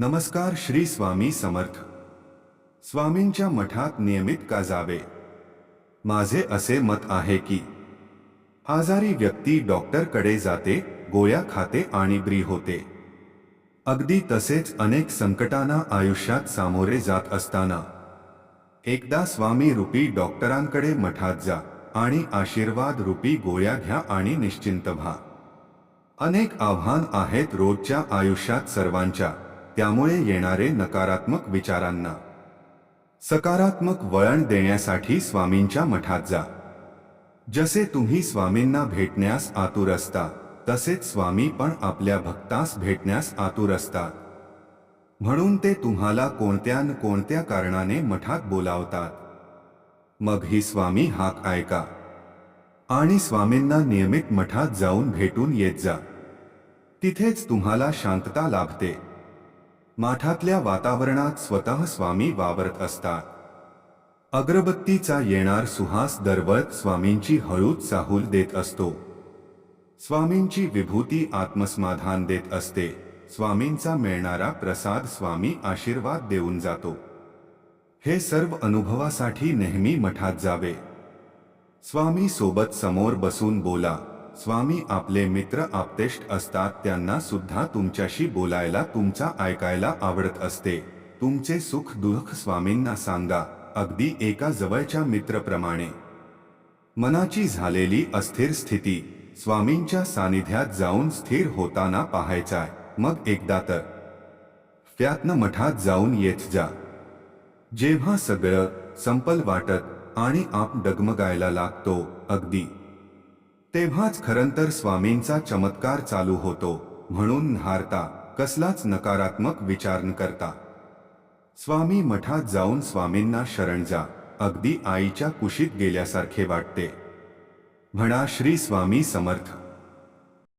नमस्कार श्री स्वामी समर्थ. स्वामींच्या मठात नियमित का जावे? माझे असे मत आहे की, आजारी व्यक्ती डॉक्टरकडे जाते, गोळ्या खाते आणि ब्री होते. अगदी तसेच अनेक संकटांना आयुष्यात सामोरे जात असताना, एकदा स्वामी रूपी डॉक्टरांकडे मठात जा आणि आशीर्वाद रूपी गोळ्या घ्या आणि निश्चिंत व्हा. अनेक आव्हान आहेत रोजच्या आयुष्यात सर्वांच्या. त्यामुळे येणारे नकारात्मक विचारांना. सकारात्मक वळण देण्यासाठी स्वामींच्या मठात जा. जसे तुम्ही स्वामींना भेटण्यास आतुर असता तसेच स्वामी पण आपल्या भक्तास भेटण्यास आतुर असतात म्हणून ते तुम्हाला कोणत्या न कोणत्या कारणाने मठात बोलावतात. मग ही स्वामी हाक ऐका. आणि स्वामींना नियमित मठात जाऊन भेटून येत जा. तिथेच तुम्हाला शांतता लाभते. माठातल्या वातावरणात स्वतः स्वामी वावरत असतात. अगरबत्तीचा येणार सुहास दरवळत स्वामींची हळूच चाहूल देत असतो. स्वामींची विभूती आत्मसमाधान देत असते. स्वामींचा मिळणारा प्रसाद स्वामी आशीर्वाद देऊन जातो. हे सर्व अनुभवासाठी नेहमी मठात जावे. स्वामी सोबत समोर बसून बोला. स्वामी आपले मित्र आपतेष्ट असतात त्यांना सुद्धा तुमच्याशी बोलायला तुमचा ऐकायला आवडत असते. तुमचे सुख दुःख स्वामींना सांगा. अगदी एका जवळच्या मित्रप्रमाणे. मनाची झालेली अस्थिर स्थिती. स्वामींच्या सानिध्यात जाऊन स्थिर होताना पाहायचाय. मग एकदा तर. त्यातनं मठात जाऊन येत जा. जेव्हा सगळं संपल वाटत आणि आप डगमगायला लागतो अगदी. तेव्हाच खरंतर स्वामींचा चमत्कार चालू होतो म्हणून हारता कसलाच नकारात्मक विचार न करता. स्वामी मठात जाऊन स्वामींना शरण जा अगदी आईच्या कुशीत गेल्यासारखे वाटते. म्हणा श्री स्वामी समर्थ.